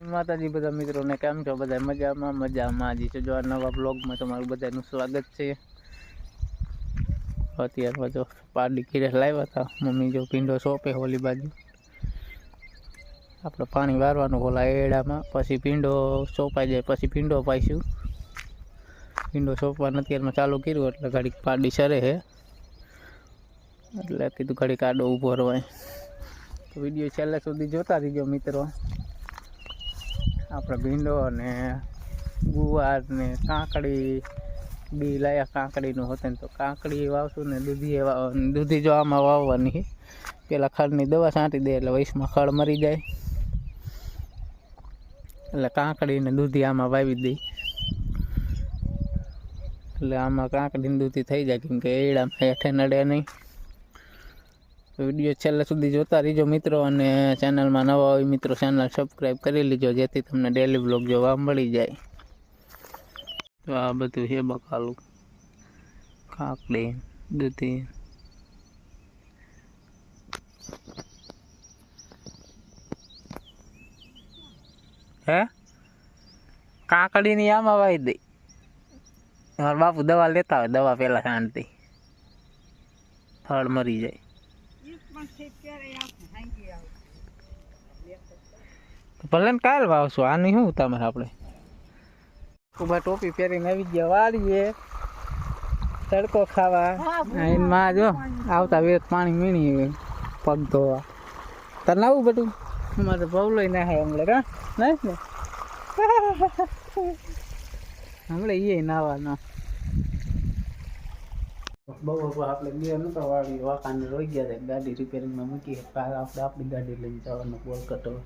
માતાજી, બધા મિત્રોને કેમ છો? બધા મજામાં? મજામાં છે. જો આ નવા બ્લોગમાં તમારું બધાનું સ્વાગત છે. અત્યારમાં જો પાડી કિરે લાવ્યા હતા. મમ્મી જો પીંડો સોંપે હોલી બાજુ. આપણે પાણી વારવાનું હોલા એડામાં. પછી પીંડો સોંપાઈ જાય, પછી પીંડો પાઈશું. પીંડો સોંપવાનું અત્યારમાં ચાલુ કર્યું, એટલે ઘડીક પાડી સરે છે એટલે કીધું ઘડીક આડો ઊભો રવાય. તો વીડિયો છેલ્લે સુધી જોતા રહીજો, મિત્રો. આપણે ભીંડો અને ગુવાર ને કાંકડી બી લાયા કાંકડીનું હોતે ને તો કાંકડી વાવશું ને દૂધી વાવ, દૂધી જો આમાં વાવવાની. પેલા ખડની દવા છાંટી દે એટલે વૈશમાં ખડ મરી જાય. એટલે કાંકડી ને દૂધી આમાં વાવી દઈ એટલે આમાં કાંકડી દૂધી થઈ જાય કેમ કે એડામાં હેઠે નડે નહીં. વીડિયો છેલ્લે સુધી જોતા રહીજો મિત્રો અને ચેનલમાં નવા હોય મિત્રો, ચેનલ સબસ્ક્રાઈબ કરી લીજો, જેથી તમને ડેલી બ્લોગ જોવા મળી જાય. તો આ બધું છે બકાલું. કાકડી દૂધી હે? કાકડીની આમાં વાઈ દઈ મારા બાપુ દવા લેતા હોય, દવા પહેલાં શાંતિ ફળ મરી જાય. ભલે ને કાલ વાવશું આની શું તમારે આપણે? ઊભા ટોપી પહેરીને આવી ગયા વાળીએ. તડકો ખાવા. માં જો આવતા વેત પાણી મીણી પગ ધોવા. તને આવું બધું? અમારે બહુ લઈ નાખે હમણાં કા? નહીં ને? હમણાં એ નાવાનો. બહુ આપણે બે નતો વાળી વાકાને રોઈ ગયા હતા ગાડી રિપેરિંગમાં મૂકી આપણે આપણી ગાડી લઈને જવાનું બોલ કટો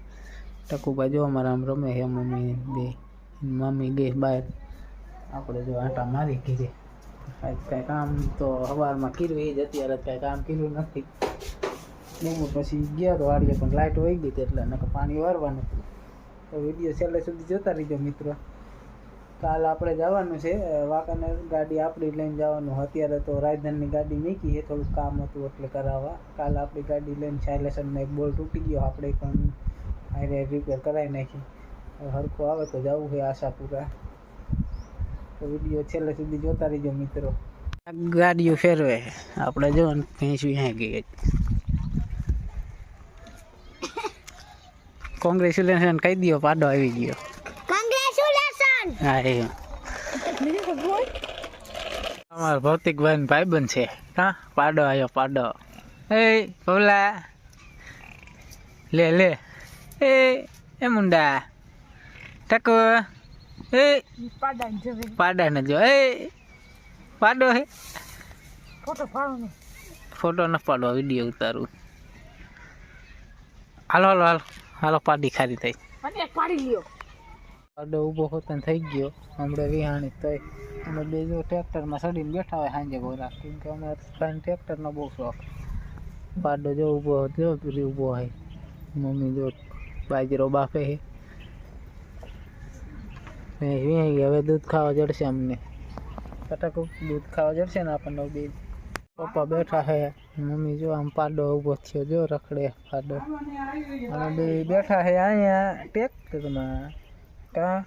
ટકુભાઈ જો અમારા આમ રમે હે, મમ્મી બે. મમ્મી ગઈ બહાર. આપણે જો આંટા મારી ઘીરે કાંઈક કાંઈ કામ તો સવારમાં કર્યું, એ જ અત્યારે કાંઈ કામ કર્યું નથી. બપોર પછી ગયા તો વાડીએ પણ લાઇટ વહી ગઈ હતી એટલે નકર પાણી વારવાનું તો વીડિયો છેલ્લે સુધી જોતા રહીજો મિત્રો. કાલ આપણે જવાનું છે વાંકાનેર ગાડી આપણી લઈને જવાનું. અત્યારે તો રાજધાનની ગાડી મૂકી છે, થોડુંક કામ હતું એટલે કરાવવા. કાલ આપણી ગાડી લઈને સાયલેસનનો એક બોલ તૂટી ગયો, આપણે પણ હારે રિપેર કરાવી નાખી. હવે હરખું આવે તો જવું છે આશાપુરા. તો વીડિયો છેલ્લે સુધી જોતા રહીજો મિત્રો. ગાડીઓ ફેરવે આપણે જો ભેંસ ત્યાં ગઈ કોંગ્રેચ્યુલેશન કહી દો પાડો આવી ગયો. હા એ. અમારો ભૌતિકભાઈ ભાઈબંધ છે. હા પાડો આવ્યો પાડો. એ ભોલા. લે લે. એ એ મુંડા. ટકો. એ પાડા ને જો. એ પાડો હે. ફોટો પાડો ફોટો ન પાડો વીડિયો ઉતારું. હાલો હાલો હાલો. હાલો પાડી ખારી થઈ. પાડી લ્યો. પાડો ઊભો હોતો થઈ ગયો. હમણાં વિહાણી તોય અમે બે જો ટ્રેક્ટરમાં ચડીને બેઠા હોય સાંજે ગોરા કેમ કે અમારે ત્રણ ટ્રેક્ટરનો બહુ શોખ. પાડો જો ઊભો જો પેલી ઊભો હોય. મમ્મી જો બાજરો બાફે છે હવે દૂધ ખાવા જડશે અમને. કટાકું દૂધ ખાવા જડશે ને આપણને બે. પપ્પા બેઠા છે મમ્મી જો આમ પાડો ઊભો થયો. જો રખડે પાડો. અને બે બેઠા છે અહીંયા ટ્રેક્ટરમાં. કા?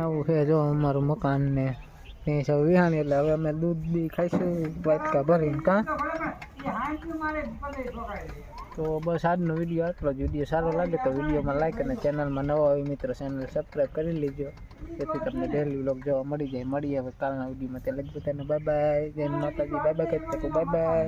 આવું છે જો અમારું મકાન ને ભેંસ હવે વિહાણી એટલે હવે અમે દૂધ બી ખાઈશું, વાટકા ભરીને, કા? તો બસ આજનો વીડિયો આટલો જ. વીડિયો સારો લાગે તો વિડીયોમાં લાઈક અને ચેનલમાં નવા હોય મિત્રો ચેનલ સબસ્ક્રાઈબ કરી લેજો. જેથી તમને ડેલી વ્લોગ જોવા મળી જાય. મળીએ હવે કાલના વિડીયોમાં. ત્યાં લગભગ બધાને બાય બાય જય માતાજી. બાય બાય કહેતા બાય બાય